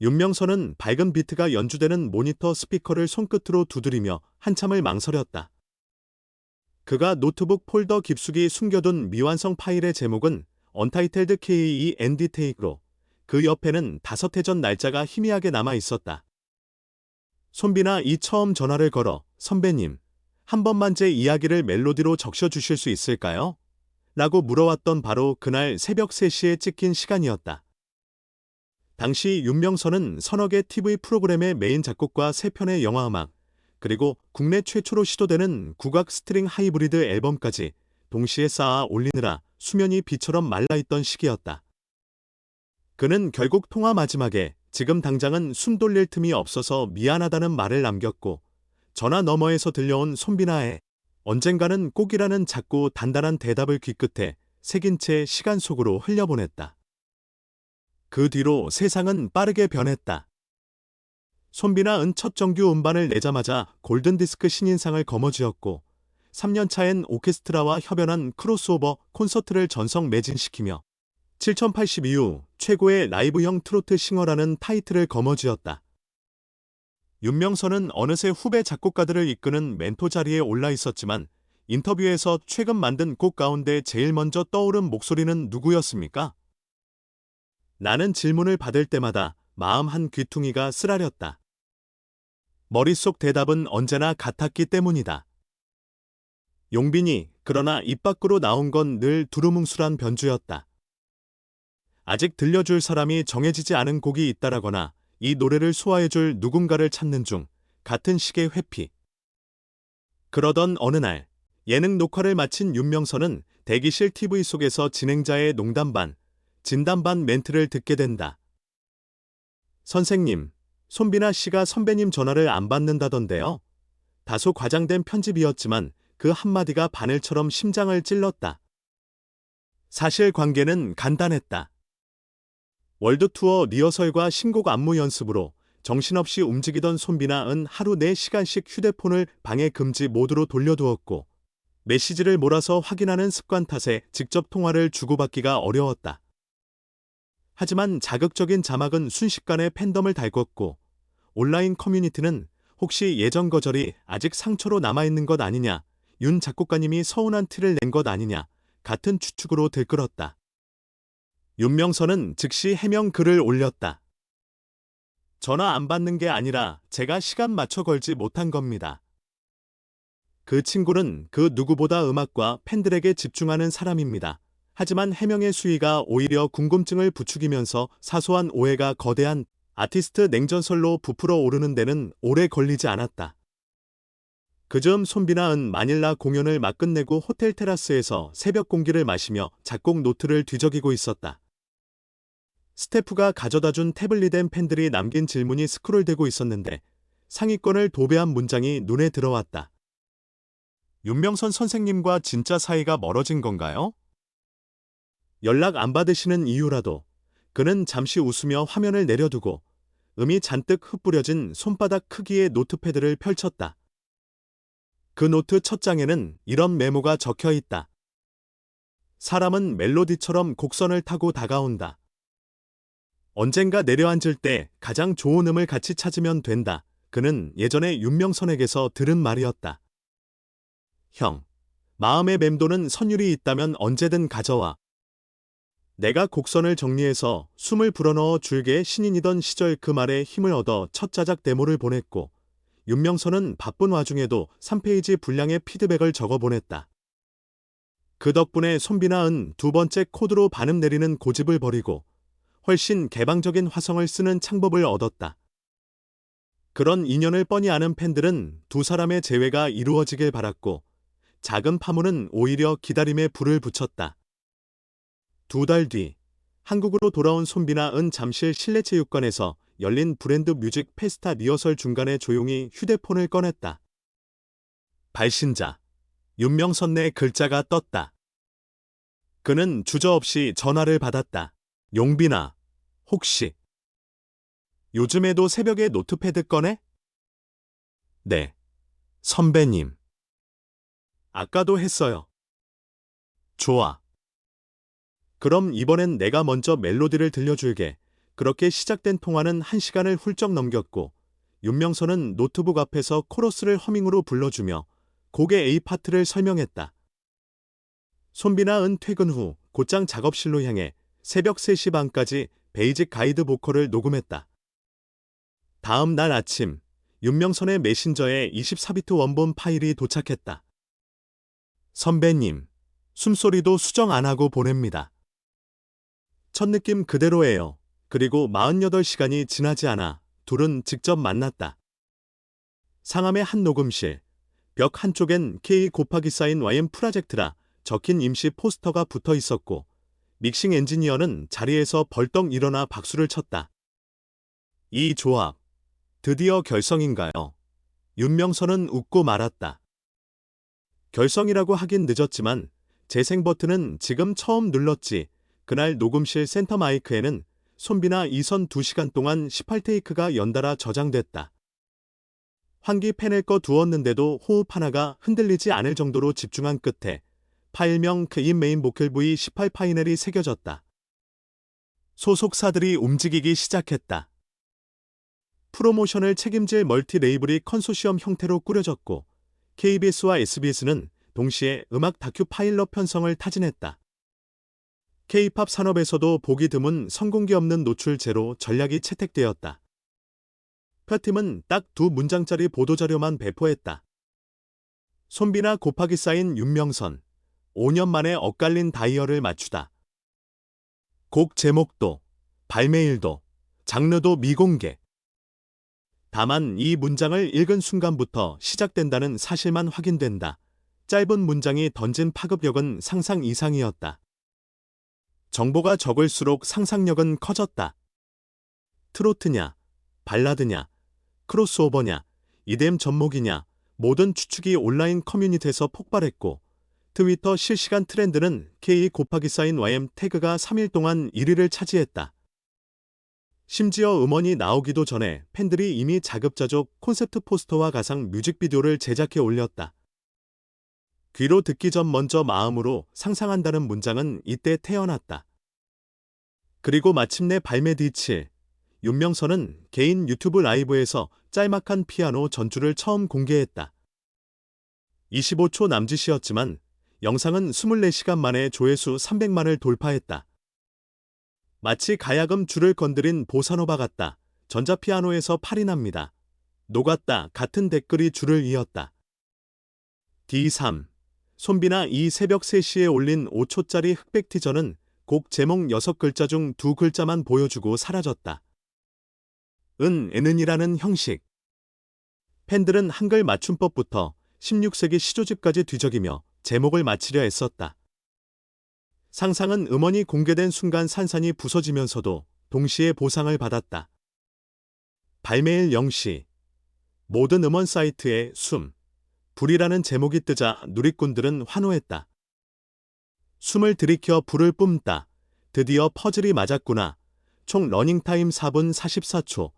윤명선은 밝은 비트가 연주되는 모니터 스피커를 손끝으로 두드리며 한참을 망설였다. 그가 노트북 폴더 깊숙이 숨겨둔 미완성 파일의 제목은 언타이텔드 KE 앤디 테이크로 그 옆에는 다섯 해 전 날짜가 희미하게 남아 있었다. 손비나 이 처음 전화를 걸어 선배님, 한 번만 제 이야기를 멜로디로 적셔 주실 수 있을까요? 라고 물어왔던 바로 그날 새벽 3시에 찍힌 시간이었다. 당시 윤명선은 서너 개 TV 프로그램의 메인 작곡과 세 편의 영화음악, 그리고 국내 최초로 시도되는 국악 스트링 하이브리드 앨범까지 동시에 쌓아 올리느라 수면이 비처럼 말라있던 시기였다. 그는 결국 통화 마지막에 지금 당장은 숨 돌릴 틈이 없어서 미안하다는 말을 남겼고 전화 너머에서 들려온 손비나의 언젠가는 꼭이라는 작고 단단한 대답을 귀끝에 새긴 채 시간 속으로 흘려보냈다. 그 뒤로 세상은 빠르게 변했다. 손비나은 첫 정규 음반을 내자마자 골든디스크 신인상을 거머쥐었고 3년 차엔 오케스트라와 협연한 크로스오버 콘서트를 전성 매진시키며 7080 이후 최고의 라이브형 트로트 싱어라는 타이틀을 거머쥐었다. 윤명선은 어느새 후배 작곡가들을 이끄는 멘토 자리에 올라 있었지만 인터뷰에서 최근 만든 곡 가운데 제일 먼저 떠오른 목소리는 누구였습니까? 나는 질문을 받을 때마다 마음 한 귀퉁이가 쓰라렸다. 머릿속 대답은 언제나 같았기 때문이다. 용빈이 그러나 입 밖으로 나온 건 늘 두루뭉술한 변주였다. 아직 들려줄 사람이 정해지지 않은 곡이 있다라거나 이 노래를 소화해줄 누군가를 찾는 중 같은 식의 회피. 그러던 어느 날 예능 녹화를 마친 윤명선은 대기실 TV 속에서 진행자의 농담 반, 진담 반 멘트를 듣게 된다. 선생님, 손비나 씨가 선배님 전화를 안 받는다던데요. 다소 과장된 편집이었지만 그 한마디가 바늘처럼 심장을 찔렀다. 사실 관계는 간단했다. 월드투어 리허설과 신곡 안무 연습으로 정신없이 움직이던 손비나은 하루 4시간씩 휴대폰을 방해 금지 모드로 돌려두었고 메시지를 몰아서 확인하는 습관 탓에 직접 통화를 주고받기가 어려웠다. 하지만 자극적인 자막은 순식간에 팬덤을 달궜고 온라인 커뮤니티는 혹시 예전 거절이 아직 상처로 남아있는 것 아니냐, 윤 작곡가님이 서운한 티를 낸 것 아니냐, 같은 추측으로 들끓었다. 윤명선은 즉시 해명 글을 올렸다. 전화 안 받는 게 아니라 제가 시간 맞춰 걸지 못한 겁니다. 그 친구는 그 누구보다 음악과 팬들에게 집중하는 사람입니다. 하지만 해명의 수위가 오히려 궁금증을 부추기면서 사소한 오해가 거대한 아티스트 냉전설로 부풀어 오르는 데는 오래 걸리지 않았다. 그즈음 손비나은 마닐라 공연을 막 끝내고 호텔 테라스에서 새벽 공기를 마시며 작곡 노트를 뒤적이고 있었다. 스태프가 가져다준 태블릿엔 팬들이 남긴 질문이 스크롤되고 있었는데 상위권을 도배한 문장이 눈에 들어왔다. 윤명선 선생님과 진짜 사이가 멀어진 건가요? 연락 안 받으시는 이유라도 그는 잠시 웃으며 화면을 내려두고 음이 잔뜩 흩뿌려진 손바닥 크기의 노트패드를 펼쳤다. 그 노트 첫 장에는 이런 메모가 적혀 있다. 사람은 멜로디처럼 곡선을 타고 다가온다. 언젠가 내려앉을 때 가장 좋은 음을 같이 찾으면 된다. 그는 예전에 윤명선에게서 들은 말이었다. 형, 마음의 맴도는 선율이 있다면 언제든 가져와. 내가 곡선을 정리해서 숨을 불어넣어 줄게 신인이던 시절 그 말에 힘을 얻어 첫 자작 데모를 보냈고 윤명선은 바쁜 와중에도 3페이지 분량의 피드백을 적어 보냈다. 그 덕분에 손비나은 두 번째 코드로 반음 내리는 고집을 버리고 훨씬 개방적인 화성을 쓰는 창법을 얻었다. 그런 인연을 뻔히 아는 팬들은 두 사람의 재회가 이루어지길 바랐고 작은 파문은 오히려 기다림에 불을 붙였다. 두 달 뒤 한국으로 돌아온 손비나은 잠실 실내체육관에서 열린 브랜드 뮤직 페스타 리허설 중간에 조용히 휴대폰을 꺼냈다. 발신자 윤명선 내 글자가 떴다. 그는 주저없이 전화를 받았다. 용빈아, 혹시 요즘에도 새벽에 노트패드 꺼내? 네, 선배님. 아까도 했어요. 좋아. 그럼 이번엔 내가 먼저 멜로디를 들려줄게. 그렇게 시작된 통화는 한 시간을 훌쩍 넘겼고 윤명선은 노트북 앞에서 코러스를 허밍으로 불러주며 곡의 A 파트를 설명했다. 손비나 은 퇴근 후 곧장 작업실로 향해 새벽 3시 반까지 베이직 가이드 보컬을 녹음했다. 다음 날 아침 윤명선의 메신저에 24비트 원본 파일이 도착했다. 선배님, 숨소리도 수정 안 하고 보냅니다. 첫 느낌 그대로예요. 그리고 48시간이 지나지 않아 둘은 직접 만났다. 상암의 한 녹음실. 벽 한쪽엔 K 곱하기 사인 YM 프로젝트라 적힌 임시 포스터가 붙어 있었고 믹싱 엔지니어는 자리에서 벌떡 일어나 박수를 쳤다. 이 조합, 드디어 결성인가요? 윤명선은 웃고 말았다. 결성이라고 하긴 늦었지만 재생 버튼은 지금 처음 눌렀지. 그날 녹음실 센터 마이크에는 손비나 이선 2시간 동안 18테이크가 연달아 저장됐다. 환기 팬을 꺼 두었는데도 호흡 하나가 흔들리지 않을 정도로 집중한 끝에 파일명 그인 메인 보컬 V 18 파이넬이 새겨졌다. 소속사들이 움직이기 시작했다. 프로모션을 책임질 멀티 레이블이 컨소시엄 형태로 꾸려졌고 KBS와 SBS는 동시에 음악 다큐 파일럿 편성을 타진했다. K-팝 산업에서도 보기 드문 성공기 없는 노출 제로 전략이 채택되었다. 표팀은 딱 두 문장짜리 보도자료만 배포했다. 손비나 곱하기 쌓인 윤명선, 5년 만에 엇갈린 다이얼을 맞추다. 곡 제목도, 발매일도, 장르도 미공개. 다만 이 문장을 읽은 순간부터 시작된다는 사실만 확인된다. 짧은 문장이 던진 파급력은 상상 이상이었다. 정보가 적을수록 상상력은 커졌다. 트로트냐, 발라드냐, 크로스오버냐, 이뎀 전목이냐, 모든 추측이 온라인 커뮤니티에서 폭발했고, 트위터 실시간 트렌드는 K 곱하기 사인 YM 태그가 3일 동안 1위를 차지했다. 심지어 음원이 나오기도 전에 팬들이 이미 자급자족 콘셉트 포스터와 가상 뮤직비디오를 제작해 올렸다. 귀로 듣기 전 먼저 마음으로 상상한다는 문장은 이때 태어났다. 그리고 마침내 발매 뒤칠 윤명선은 개인 유튜브 라이브에서 짤막한 피아노 전주를 처음 공개했다. 25초 남짓이었지만 영상은 24시간 만에 조회수 300만을 돌파했다. 마치 가야금 줄을 건드린 보사노바 같다. 전자피아노에서 팔이 납니다. 녹았다 같은 댓글이 줄을 이었다. D3 손비나 이 새벽 3시에 올린 5초짜리 흑백 티저는 곡 제목 6글자 중 2글자만 보여주고 사라졌다. 은, 에는이라는 형식. 팬들은 한글 맞춤법부터 16세기 시조집까지 뒤적이며 제목을 맞히려 애썼다. 상상은 음원이 공개된 순간 산산이 부서지면서도 동시에 보상을 받았다. 발매일 0시 모든 음원 사이트에 숨, 불이라는 제목이 뜨자 누리꾼들은 환호했다. 숨을 들이켜 불을 뿜다. 드디어 퍼즐이 맞았구나. 총 러닝타임 4분 44초.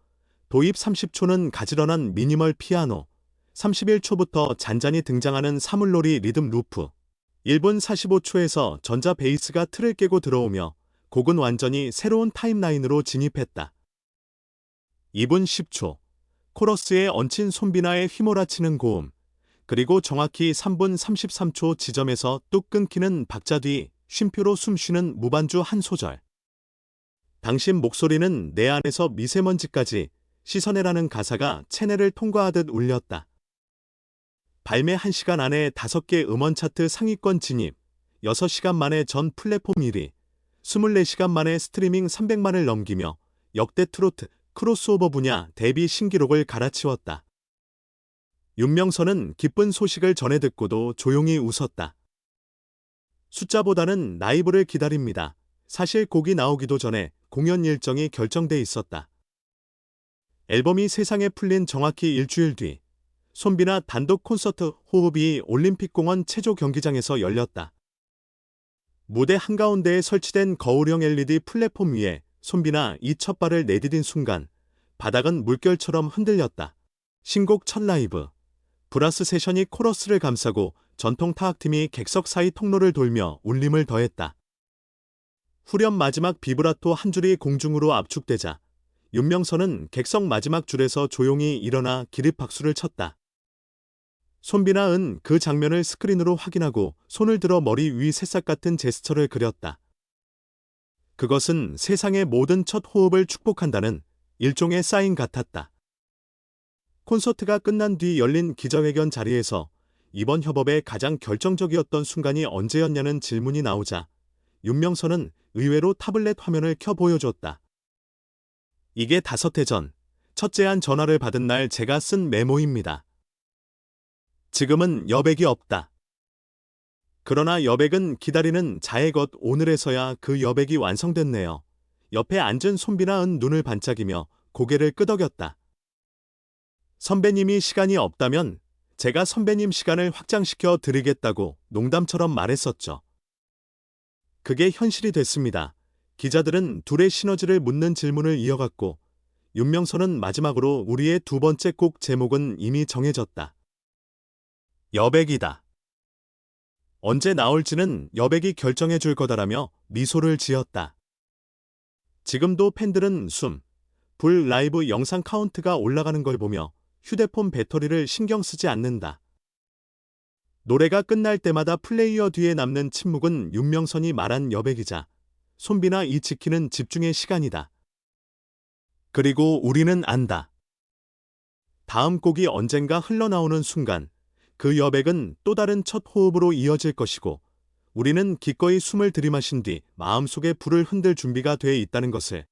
도입 30초는 가지런한 미니멀 피아노. 31초부터 잔잔히 등장하는 사물놀이 리듬 루프. 1분 45초에서 전자 베이스가 틀을 깨고 들어오며 곡은 완전히 새로운 타임라인으로 진입했다. 2분 10초. 코러스에 얹힌 손비나의 휘몰아치는 고음. 그리고 정확히 3분 33초 지점에서 뚝 끊기는 박자 뒤 쉼표로 숨쉬는 무반주 한 소절. 당신 목소리는 내 안에서 미세먼지까지 씻어내라는 가사가 체내를 통과하듯 울렸다. 발매 1시간 안에 5개 음원 차트 상위권 진입, 6시간 만에 전 플랫폼 1위, 24시간 만에 스트리밍 300만을 넘기며 역대 트로트, 크로스오버 분야 데뷔 신기록을 갈아치웠다. 윤명선은 기쁜 소식을 전해 듣고도 조용히 웃었다. 숫자보다는 라이브를 기다립니다. 사실 곡이 나오기도 전에 공연 일정이 결정돼 있었다. 앨범이 세상에 풀린 정확히 일주일 뒤, 손비나 단독 콘서트 호흡이 올림픽공원 체조 경기장에서 열렸다. 무대 한가운데에 설치된 거울형 LED 플랫폼 위에 손비나 이 첫 발을 내디딘 순간 바닥은 물결처럼 흔들렸다. 신곡 첫 라이브. 브라스 세션이 코러스를 감싸고 전통 타악팀이 객석 사이 통로를 돌며 울림을 더했다. 후렴 마지막 비브라토 한 줄이 공중으로 압축되자 윤명선은 객석 마지막 줄에서 조용히 일어나 기립박수를 쳤다. 손비나 은 그 장면을 스크린으로 확인하고 손을 들어 머리 위 새싹 같은 제스처를 그렸다. 그것은 세상의 모든 첫 호흡을 축복한다는 일종의 사인 같았다. 콘서트가 끝난 뒤 열린 기자회견 자리에서 이번 협업의 가장 결정적이었던 순간이 언제였냐는 질문이 나오자 윤명선은 의외로 타블렛 화면을 켜 보여줬다. 이게 다섯 해 전, 첫째 한 전화를 받은 날 제가 쓴 메모입니다. 지금은 여백이 없다. 그러나 여백은 기다리는 자의 것 오늘에서야 그 여백이 완성됐네요. 옆에 앉은 손비나 은 눈을 반짝이며 고개를 끄덕였다. 선배님이 시간이 없다면 제가 선배님 시간을 확장시켜 드리겠다고 농담처럼 말했었죠. 그게 현실이 됐습니다. 기자들은 둘의 시너지를 묻는 질문을 이어갔고 윤명선은 마지막으로 우리의 두 번째 곡 제목은 이미 정해졌다. 여백이다. 언제 나올지는 여백이 결정해 줄 거다라며 미소를 지었다. 지금도 팬들은 숨, 불 라이브 영상 카운트가 올라가는 걸 보며 휴대폰 배터리를 신경 쓰지 않는다. 노래가 끝날 때마다 플레이어 뒤에 남는 침묵은 윤명선이 말한 여백이자 손비나 이 지키는 집중의 시간이다. 그리고 우리는 안다. 다음 곡이 언젠가 흘러나오는 순간 그 여백은 또 다른 첫 호흡으로 이어질 것이고 우리는 기꺼이 숨을 들이마신 뒤 마음속에 불을 흔들 준비가 돼 있다는 것을